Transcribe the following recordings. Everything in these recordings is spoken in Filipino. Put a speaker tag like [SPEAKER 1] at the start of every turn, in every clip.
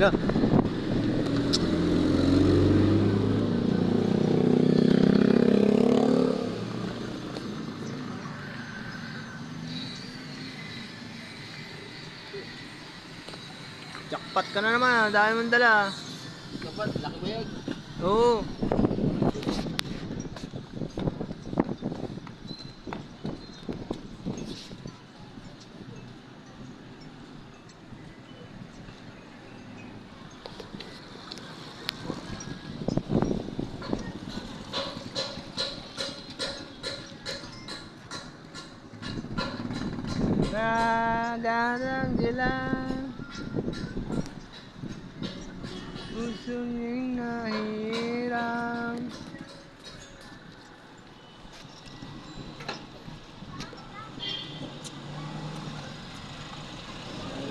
[SPEAKER 1] Lo. Jackpot ka na naman, ah. dami mong dala.
[SPEAKER 2] Dapat, laki ba yun?
[SPEAKER 1] Oo. Nadarang sila Puso niyong nahirang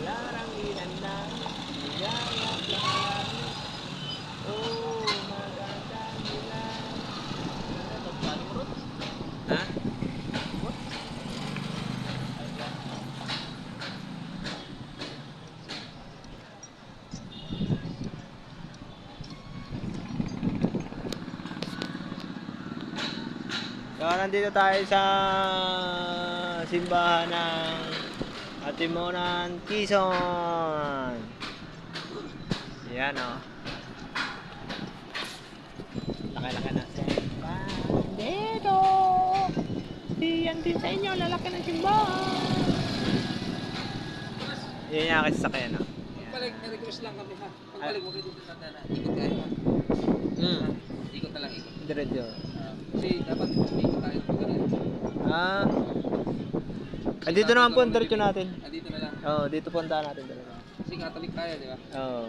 [SPEAKER 1] Larang inanda Ligaya lang Oh, maganda nila. Ha? So, nandito tayo sa simbahan ng Atimonan, Quezon. Yan o. Oh. Laki-laki na simbahan. Dito! Yan din sa inyo, lalaki ng simbahan. Yan yung aking sasakyan o.
[SPEAKER 2] Pagbalik, na-request lang kami ha. Pagbalik mo kayo dito sa dana. Ikot tayo ha.
[SPEAKER 1] Hmm.
[SPEAKER 2] Ikot na lang, ikot.
[SPEAKER 1] Diretso.
[SPEAKER 2] Ah, kasi dapat ikot tayo ng ganun.
[SPEAKER 1] Ah. Ah, dito naman po ang diretso natin.
[SPEAKER 2] Ah, dito na lang.
[SPEAKER 1] Oo, oh, dito punta natin talaga.
[SPEAKER 2] Kasi katalik tayo, di ba?
[SPEAKER 1] Oo.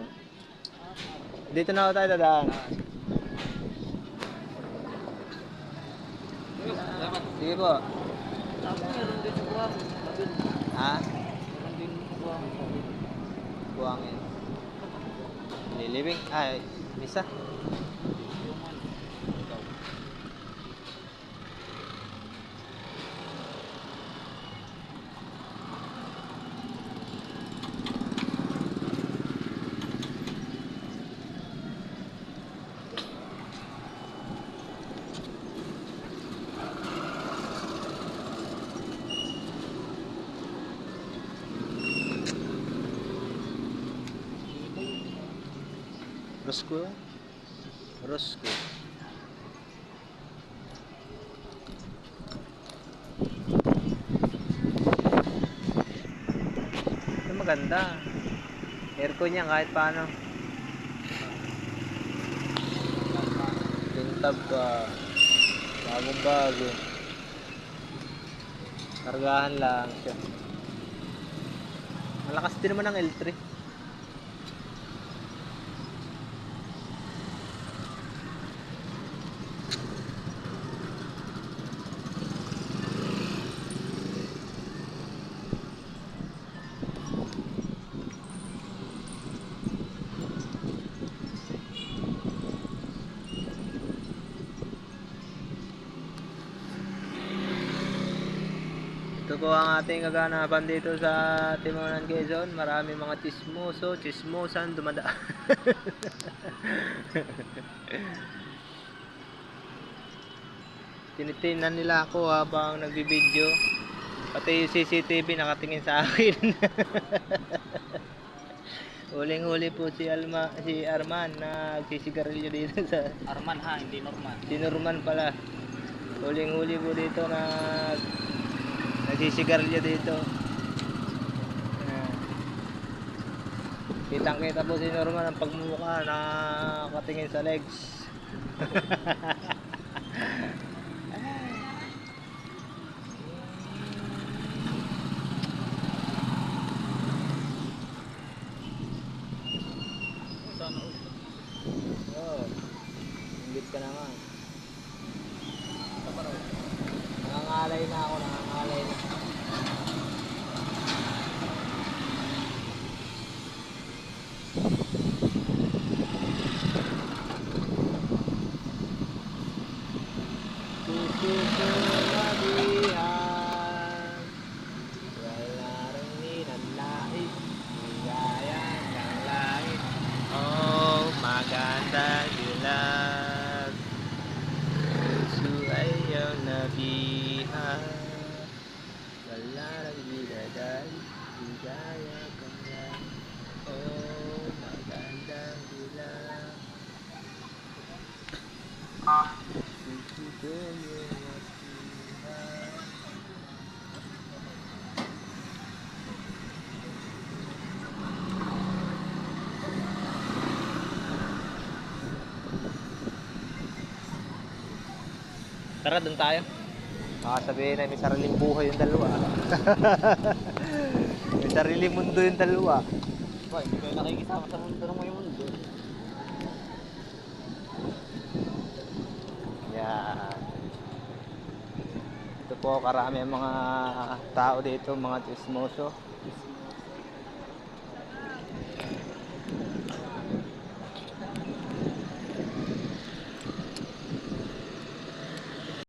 [SPEAKER 1] Dito na ako tayo dadaan.
[SPEAKER 2] Ah, sige. Ayun, Dapat.
[SPEAKER 1] Sige po.
[SPEAKER 2] Tapos meron din sa buwang.
[SPEAKER 1] Ha?
[SPEAKER 2] Meron din sa buwang.
[SPEAKER 1] Buwangin. Lilibing. Ay, misa. Rosco. Rosco. Ito maganda. Aircon niya kahit paano. Tintab pa. Bagong bago. Kargahan lang siya. Malakas din naman ang L3. Ito po ang ating kaganapan dito sa Timonan Quezon. Marami mga chismoso, chismosan dumadaan. Tinitinan nila ako habang nagbibideo. Pati yung CCTV nakatingin sa akin. Huling-huli po si Alma, si Arman na nagsisigarilyo dito sa
[SPEAKER 2] Arman ha, hindi Norman.
[SPEAKER 1] Si Norman pala. Huling-huli po dito na nagsisigarilyo dito. Ayan. Kitang-kita po si Norman ang pagmumukha na katingin sa legs. Oo. Ingit ka naman. Nangangalay na ako, na maganda. Ligaya kang lang Oh, magandang dilag Puso ko yung Tara, doon tayo. Baka sabihin na may sariling buhay yung dalawa. Sarili mundo yung dalawa.
[SPEAKER 2] Ba, hindi kayo nakikisama sa mundo ng yung mundo.
[SPEAKER 1] Yeah. Ito po, karami ang mga tao dito, mga chismoso. Chismoso.